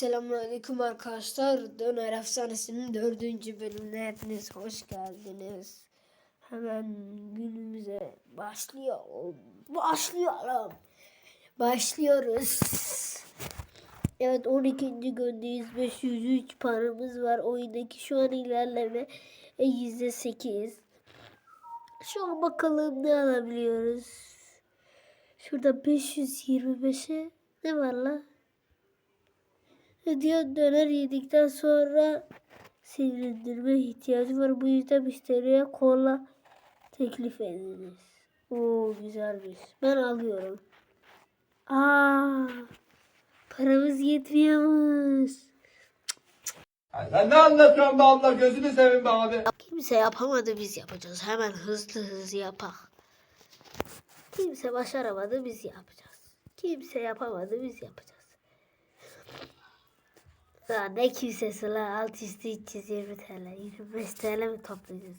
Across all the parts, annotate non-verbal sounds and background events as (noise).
Selamünaleyküm arkadaşlar. Döner Efsanesi'nin dördüncü bölümüne hepiniz hoş geldiniz. Hemen günümüze başlayalım. Başlayalım. Başlıyoruz. Evet 12. gündeyiz. 503 paramız var. Oyundaki şu an ilerleme e, %8. Şu an bakalım ne alabiliyoruz. Şurada 525'e ne var la? Diyor döner yedikten sonra sinirlendirme ihtiyacı var. Bu yüzden müşteriye kola teklif ediniz. Oo güzelmiş. Ben alıyorum. Aa, paramız yetmiyormuş. Ay Sen ne anlatıyorsun be abla gözünü seveyim be abi. Kimse yapamadı biz yapacağız. Hemen hızlı hızlı yapak. Kimse başaramadı biz yapacağız. Kimse yapamadı biz yapacağız. Ya ne kimsesi la alt üstü 320 TL 25 TL mi toplayacağız?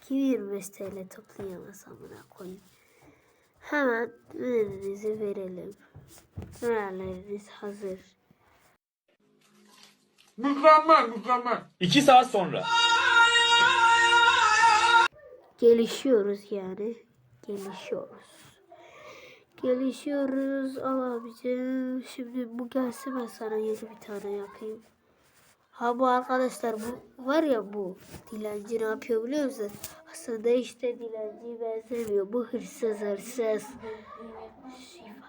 Kim 25 TL toplayamaz amına koyayım. Hemen ürününüzü verelim. Ürünleriniz hazır. Mükemmel mükemmel. İki saat sonra. Gelişiyoruz yani. Gelişiyoruz. Gelişiyoruz. Al abicim. Şimdi bu gelsin ben sana yeni bir tane yapayım. Ha bu arkadaşlar bu var ya bu dilenci ne yapıyor biliyor musun? Aslında işte dilenciye benzemiyor. Bu hırsız hırsız. Şifa.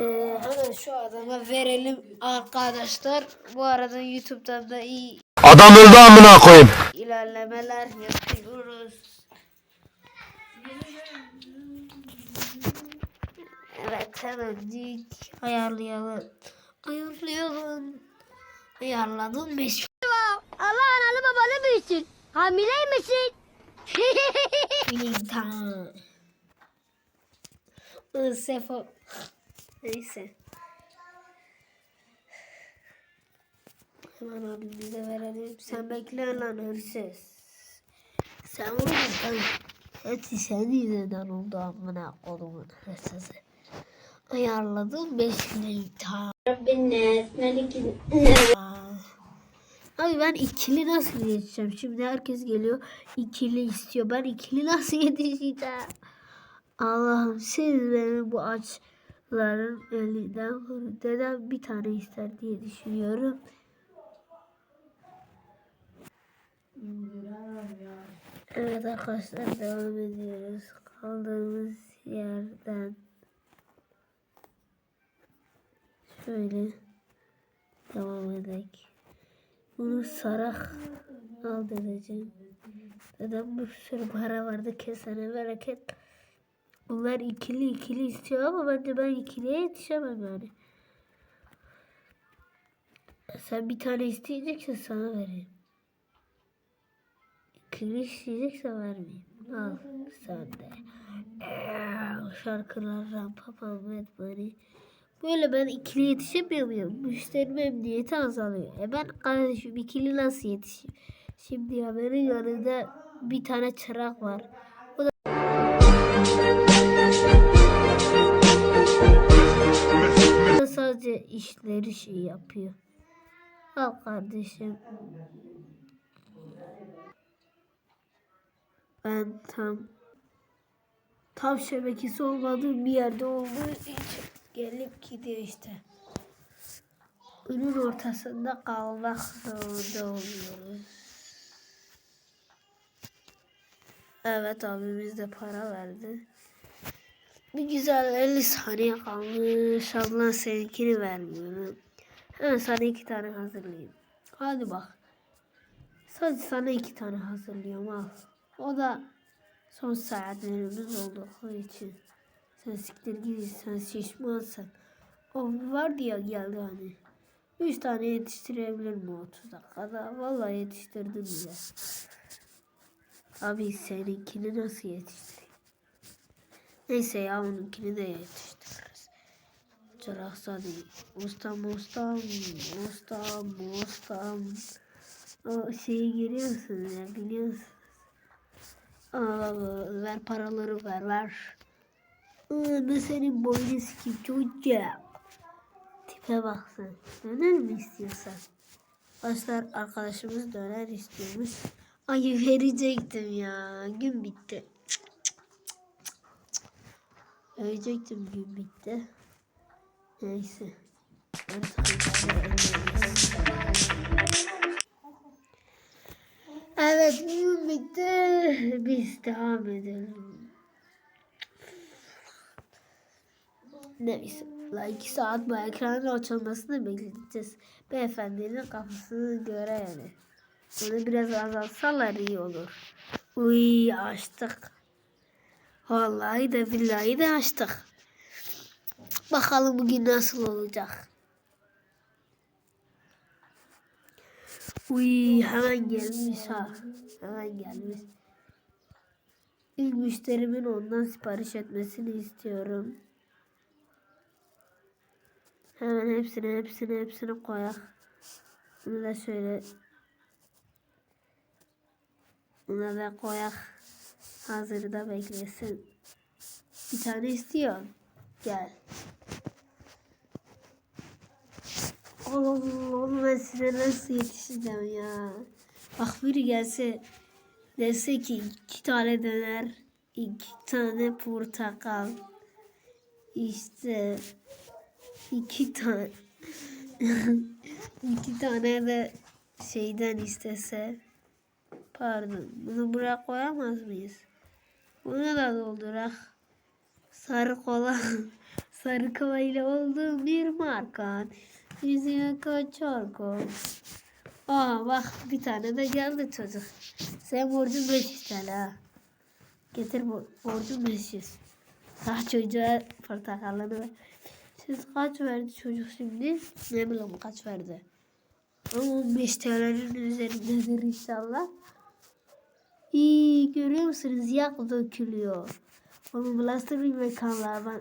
Ee, hemen şu adama verelim arkadaşlar. Bu arada YouTube'dan da iyi Adam öldü amına koyayım. ilerlemeler yapıyoruz. Evet hemencik ayarlayalım. Ayarlayalım. Ayarladım beş. Allah analı babalı büyüsün. Hamileymişsin. bin tane. Sefo. Neyse. Hemen abimize verelim. Sen bekle lan hırsız. Sen vurursan hepsi senin yüzünden oldu amına kodumun hırsızı. Ayarladım 5 bin tane. Abi ben ikili nasıl yetişeceğim? Şimdi herkes geliyor ikili istiyor. Ben ikili nasıl (laughs) yetişeceğim? Allah'ım siz beni bu açların elinden korun. Dedem bir tane ister diye düşünüyorum. Evet arkadaşlar devam ediyoruz. Kaldığımız yerden şöyle devam edelim. Bunu sarak al dedeceğim. Dedem bir sürü para vardı kesene bereket. Bunlar ikili ikili istiyor ama bence ben ikiliye yetişemem yani. Sen bir tane isteyeceksen sana vereyim. İkili isteyecekse vermeyeyim. Al sen de. Şarkılar Rampa Ahmet Bari. Böyle ben ikili yetişemiyor? Müşteri memnuniyeti azalıyor. E ben kardeşim ikili nasıl yetişeyim? Şimdi ya benim yanında bir tane çırak var. O da O da sadece işleri şey yapıyor. Al kardeşim. Ben tam tam şebekesi olmadığım bir yerde olduğu için gelip gidiyor işte. Önün ortasında kalmak zorunda oluyoruz. Evet abimiz de para verdi. Bir güzel 50 saniye kalmış. Ablan seninkini vermiyorum. Hemen sana iki tane hazırlayayım. Hadi bak. Sadece sana iki tane hazırlıyorum al. O da son saatlerimiz olduğu için. Sen siktir git sen şişmansın. O vardı ya geldi hani. Üç tane yetiştirebilir mi 30 dakikada? Vallahi yetiştirdim bile. Abi seninkini nasıl yetiştireyim? Neyse ya onunkini de yetiştiririz. Çıraksa değil. Ustam ustam ustam ustam. O şeyi görüyorsunuz ya biliyorsunuz. Aa, ver paraları ver ver. Ben senin boyunu sikeyim çocuk. Tipe bak sen. Döner mi istiyorsan? Başlar arkadaşımız döner istiyormuş. Ay verecektim ya. Gün bitti. Verecektim gün bitti. Neyse. Evet gün bitti. Biz devam edelim. Neyse. İki saat bu ekranın açılmasını bekleyeceğiz. Beyefendinin kafasını göre yani. Onu biraz azaltsalar iyi olur. Uy açtık. Vallahi de billahi de açtık. Bakalım bugün nasıl olacak. Uy hemen gelmiş ha. Hemen gelmiş. İlk müşterimin ondan sipariş etmesini istiyorum. Hemen hepsini hepsini hepsini koyak. Bunu da şöyle Buna da koyak. Hazırda beklesin. Bir tane istiyor. Gel. Oğlum ben size nasıl yetişeceğim ya. Bak biri gelse dese ki iki tane döner, iki tane portakal, işte iki tane (laughs) iki tane de şeyden istese pardon bunu buraya koyamaz mıyız? Bunu da doldurak. Sarı kola (laughs) sarı kola ile olduğum bir marka. Yüzüme kaçar kol. Aa bak bir tane de geldi çocuk. Sen borcun 500 TL ha. Getir bo- borcun 500. Daha çocuğa portakalını ver. Siz kaç verdi çocuk şimdi? Ne bileyim kaç verdi. Ama 15 TL'nin üzerindedir inşallah. İyi görüyor musunuz? Yak dökülüyor. Onu bulaştır bir mekanlar. Ben,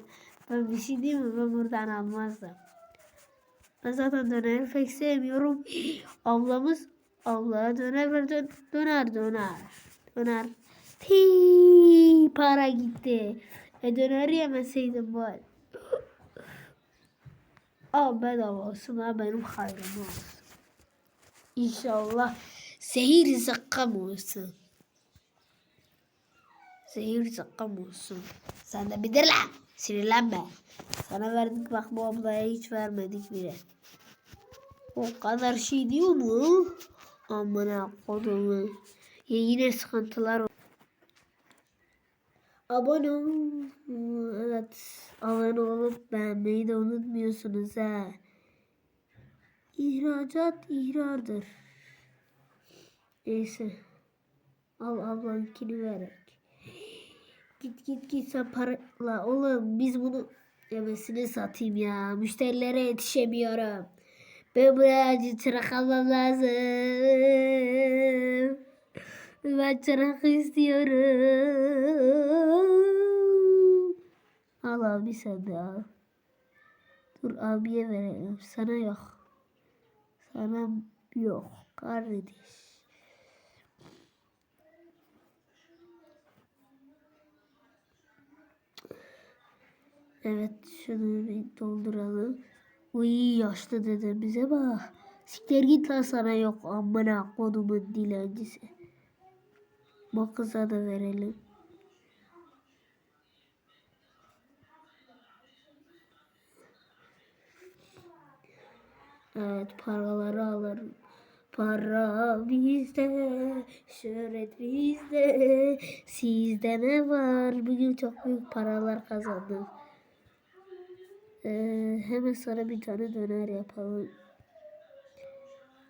ben bir şey diyeyim mi? Ben buradan almazdım. Ben zaten döneri pek sevmiyorum. (gasps) Ablamız ablaya döner ver dön, döner döner. Döner. Pi para gitti. E döner yemeseydim bari. Al bedava olsun ha benim hayrım olsun. İnşallah zehir zıkkam olsun. Zehir zıkkam olsun. Sen de bilir lan. Sinirlenme. Sana verdik bak bu ablaya hiç vermedik bile. O kadar şey diyor mu? Amına kodumu. Ya yine sıkıntılar Abone ol. Evet. Abone olup beğenmeyi de unutmuyorsunuz ha. İhracat ihrardır. Neyse. Al ablankini vererek. Git git git sen parayla oğlum biz bunu yemesini satayım ya. Müşterilere yetişemiyorum. Ben buraya acı çırak almam lazım. Ben çırak istiyorum. Al abi sen de al. Dur abiye verelim. Sana yok. Sana yok kardeş. Evet şunu bir dolduralım. Uy yaşlı dedemize bak. Siktir git lan sana yok amına kodumun dilencisi. Bu kıza da verelim. Evet paraları alırım. Para bizde, şöhret bizde, sizde ne var? Bugün çok büyük paralar kazandım. Ee, hemen sana bir tane döner yapalım.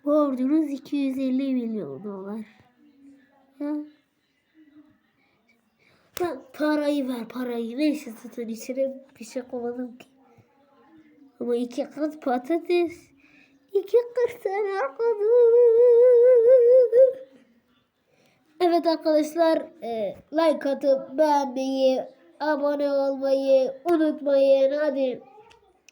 Borcunuz 250 milyon dolar. Ya. Ya parayı ver parayı. Neyse zaten içine bir şey koymadım ki. Ama iki kat patates. İki kat tane Evet arkadaşlar e, like atıp beğenmeyi, abone olmayı unutmayın. Hadi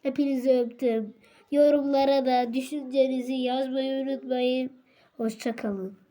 hepinizi öptüm. Yorumlara da düşüncenizi yazmayı unutmayın. Hoşçakalın.